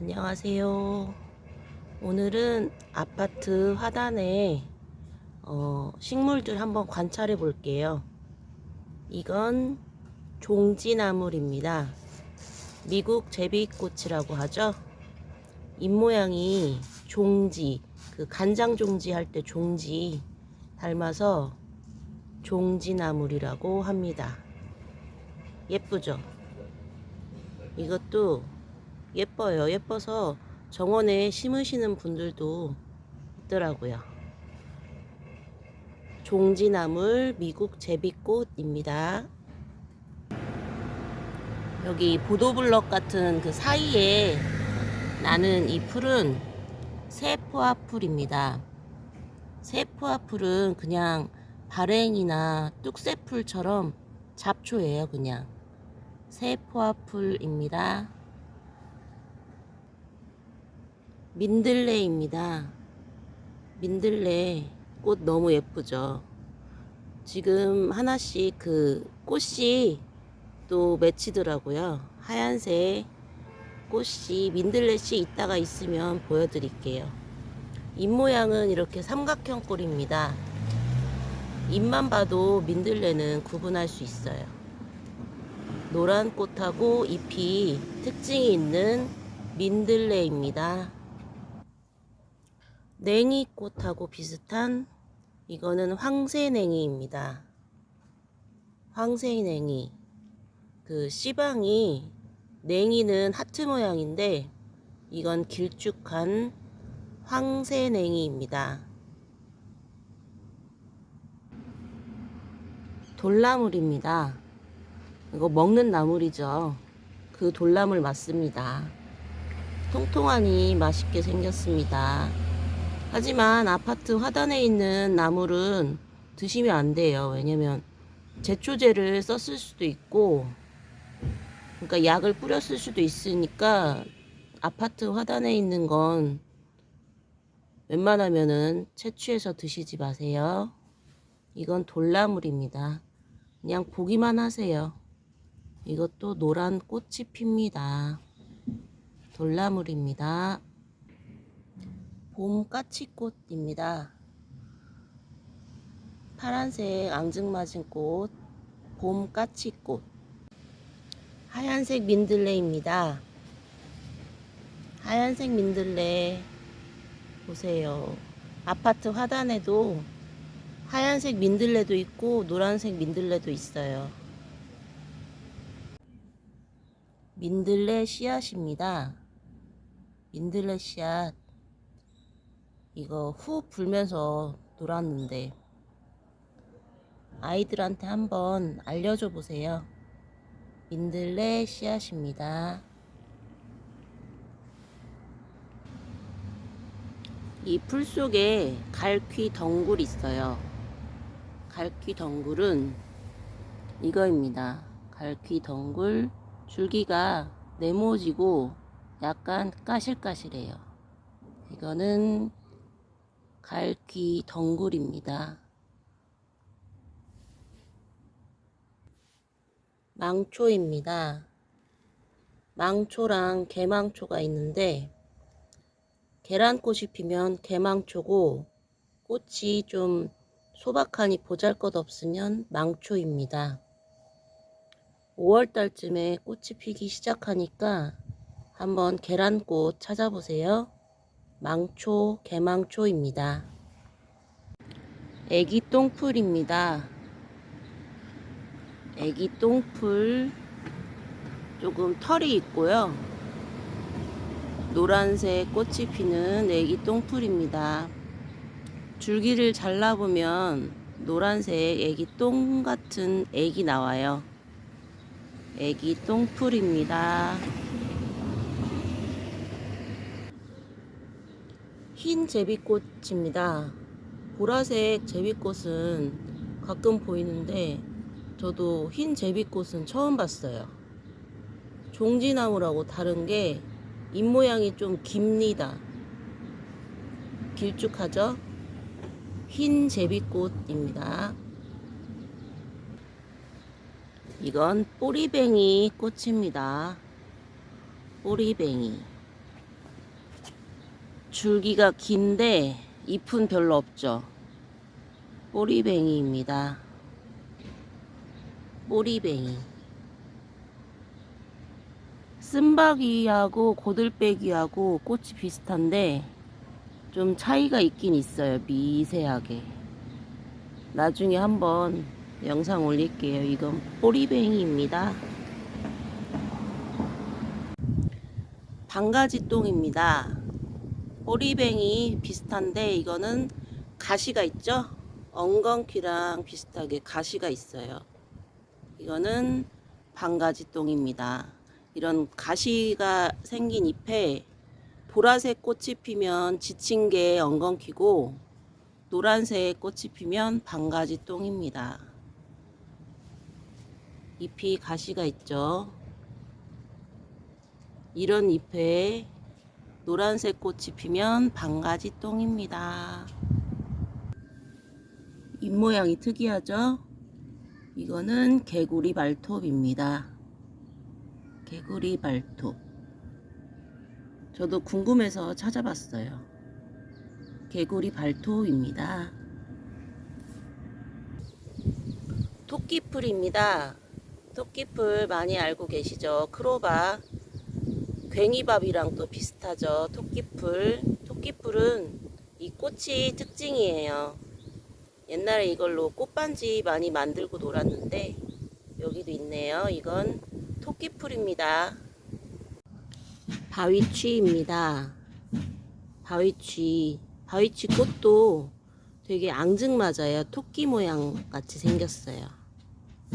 안녕하세요. 오늘은 아파트 화단에 어, 식물들 한번 관찰해 볼게요. 이건 종지나물입니다. 미국 제비꽃이라고 하죠. 잎모양이 종지, 그 간장 종지 할 때 종지 닮아서 종지나물이라고 합니다. 예쁘죠? 이것도 예뻐요. 예뻐서 정원에 심으시는 분들도 있더라고요. 종지나물 미국 제비꽃입니다. 여기 보도블럭 같은 그 사이에 나는 이 풀은 세포화 풀입니다. 세포화 풀은 그냥 발행이나 뚝새풀처럼 잡초예요, 그냥. 세포화 풀입니다. 민들레입니다. 민들레 꽃 너무 예쁘죠. 지금 하나씩 그 꽃이 또 맺히더라고요. 하얀색 꽃이 민들레씨 이따가 있으면 보여드릴게요. 잎 모양은 이렇게 삼각형 꼴입니다. 잎만 봐도 민들레는 구분할 수 있어요. 노란 꽃하고 잎이 특징이 있는 민들레입니다. 냉이꽃하고 비슷한 이거는 황새냉이입니다. 황새냉이. 그 씨방이 냉이는 하트 모양인데 이건 길쭉한 황새냉이입니다. 돌나물입니다. 이거 먹는 나물이죠. 그 돌나물 맞습니다. 통통하니 맛있게 생겼습니다. 하지만 아파트 화단에 있는 나물은 드시면 안 돼요. 왜냐면 제초제를 썼을 수도 있고, 그러니까 약을 뿌렸을 수도 있으니까 아파트 화단에 있는 건 웬만하면은 채취해서 드시지 마세요. 이건 돌나물입니다. 그냥 보기만 하세요. 이것도 노란 꽃이 핍니다. 돌나물입니다. 봄 까치꽃입니다. 파란색 앙증맞은 꽃, 봄 까치꽃. 하얀색 민들레입니다. 하얀색 민들레 보세요. 아파트 화단에도 하얀색 민들레도 있고 노란색 민들레도 있어요. 민들레 씨앗입니다. 민들레 씨앗. 이거 후 불면서 놀았는데 아이들한테 한번 알려줘 보세요. 민들레 씨앗입니다. 이 풀 속에 갈퀴 덩굴 있어요. 갈퀴 덩굴은 이거입니다. 갈퀴 덩굴 줄기가 네모지고 약간 까실까실해요. 이거는 갈퀴 덩굴입니다. 망초입니다. 망초랑 개망초가 있는데 계란꽃이 피면 개망초고 꽃이 좀 소박하니 보잘것 없으면 망초입니다. 5월 달쯤에 꽃이 피기 시작하니까 한번 계란꽃 찾아보세요. 망초, 개망초입니다. 애기 똥풀입니다. 애기 똥풀 조금 털이 있고요. 노란색 꽃이 피는 애기 똥풀입니다. 줄기를 잘라보면 노란색 애기 똥 같은 애기 나와요. 애기 똥풀입니다. 흰 제비꽃입니다. 보라색 제비꽃은 가끔 보이는데 저도 흰 제비꽃은 처음 봤어요. 종지나무라고 다른 게 잎모양이 좀 깁니다. 길쭉하죠? 흰 제비꽃입니다. 이건 꼬리뱅이 꽃입니다. 꼬리뱅이. 줄기가 긴데 잎은 별로 없죠. 꼬리뱅이입니다. 꼬리뱅이. 쓴바귀하고 고들빼기하고 꽃이 비슷한데 좀 차이가 있긴 있어요. 미세하게. 나중에 한번 영상 올릴게요. 이건 꼬리뱅이입니다. 방가지똥입니다. 꼬리뱅이 비슷한데 이거는 가시가 있죠? 엉겅퀴랑 비슷하게 가시가 있어요. 이거는 방가지똥입니다. 이런 가시가 생긴 잎에 보라색 꽃이 피면 지친 게 엉겅퀴고 노란색 꽃이 피면 방가지똥입니다. 잎이 가시가 있죠. 이런 잎에 노란색 꽃이 피면 방가지 똥입니다. 잎 모양이 특이하죠? 이거는 개구리 발톱입니다. 개구리 발톱. 저도 궁금해서 찾아봤어요. 개구리 발톱입니다. 토끼풀입니다. 토끼풀 많이 알고 계시죠? 크로바. 괭이밥이랑 또 비슷하죠. 토끼풀. 토끼풀은 이 꽃이 특징이에요. 옛날에 이걸로 꽃반지 많이 만들고 놀았는데 여기도 있네요. 이건 토끼풀입니다. 바위취입니다. 바위취. 바위취 꽃도 되게 앙증맞아요. 토끼 모양 같이 생겼어요.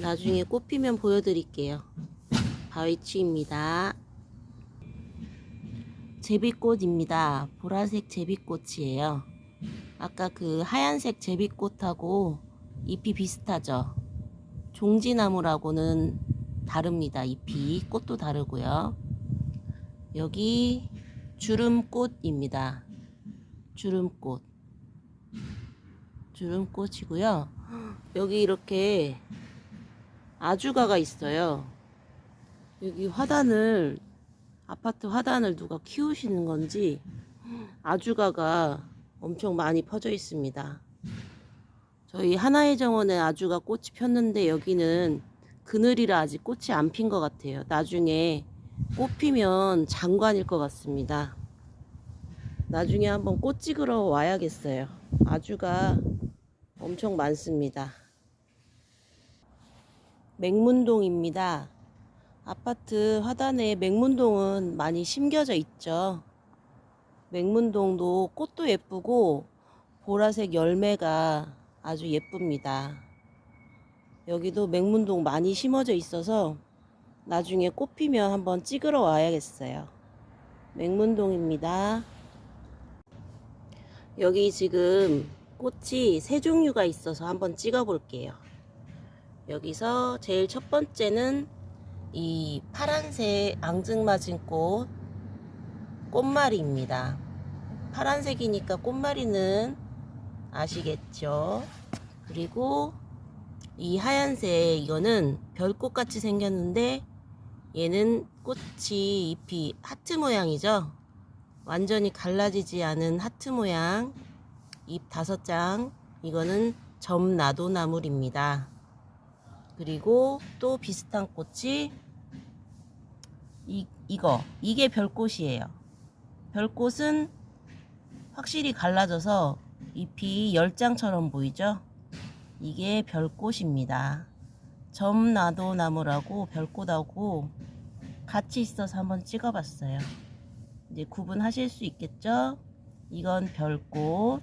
나중에 꽃 피면 보여드릴게요. 바위취입니다. 제비꽃입니다. 보라색 제비꽃이에요. 아까 그 하얀색 제비꽃하고 잎이 비슷하죠. 종지나무라고는 다릅니다. 잎이 꽃도 다르고요. 여기 주름꽃입니다. 주름꽃. 주름꽃이고요. 여기 이렇게 아주가가 있어요. 여기 화단을 아파트 화단을 누가 키우시는 건지 아주가가 엄청 많이 퍼져 있습니다. 저희 하나의 정원에 아주가 꽃이 폈는데 여기는 그늘이라 아직 꽃이 안 핀 것 같아요. 나중에 꽃 피면 장관일 것 같습니다. 나중에 한번 꽃 찍으러 와야겠어요. 아주가 엄청 많습니다. 맹문동입니다. 아파트 화단에 맹문동은 많이 심겨져 있죠. 맹문동도 꽃도 예쁘고 보라색 열매가 아주 예쁩니다. 여기도 맹문동 많이 심어져 있어서 나중에 꽃 피면 한번 찍으러 와야겠어요. 맹문동입니다. 여기 지금 꽃이 세 종류가 있어서 한번 찍어 볼게요. 여기서 제일 첫 번째는 이 파란색 앙증맞은 꽃 꽃말이입니다. 파란색이니까 꽃말이는 아시겠죠? 그리고 이 하얀색 이거는 별꽃 같이 생겼는데 얘는 꽃이 잎이 하트 모양이죠? 완전히 갈라지지 않은 하트 모양 잎 다섯 장 이거는 점나도나물입니다. 그리고 또 비슷한 꽃이 이, 이거 이게 별꽃이에요. 별꽃은 확실히 갈라져서 잎이 열장처럼 보이죠? 이게 별꽃입니다. 점나도 나무라고 별꽃하고 같이 있어서 한번 찍어봤어요. 이제 구분하실 수 있겠죠? 이건 별꽃,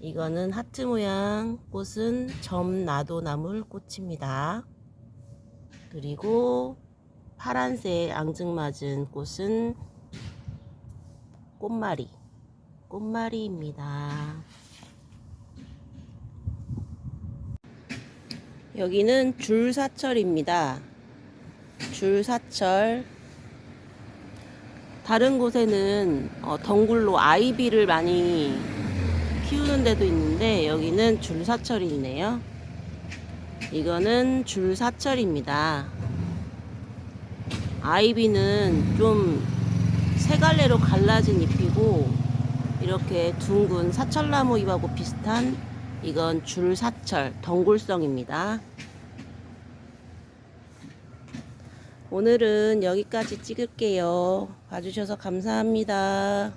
이거는 하트 모양 꽃은 점나도 나물 꽃입니다. 그리고 파란색 앙증맞은 꽃은 꽃말이, 꽃말이입니다. 여기는 줄사철입니다. 줄사철. 다른 곳에는 어, 덩굴로 아이비를 많이 키우는 데도 있는데 여기는 줄사철이 있네요. 이거는 줄사철입니다. 아이비는 좀 세 갈래로 갈라진 잎이고 이렇게 둥근 사철나무 잎하고 비슷한 이건 줄사철 덩굴성입니다. 오늘은 여기까지 찍을게요. 봐주셔서 감사합니다.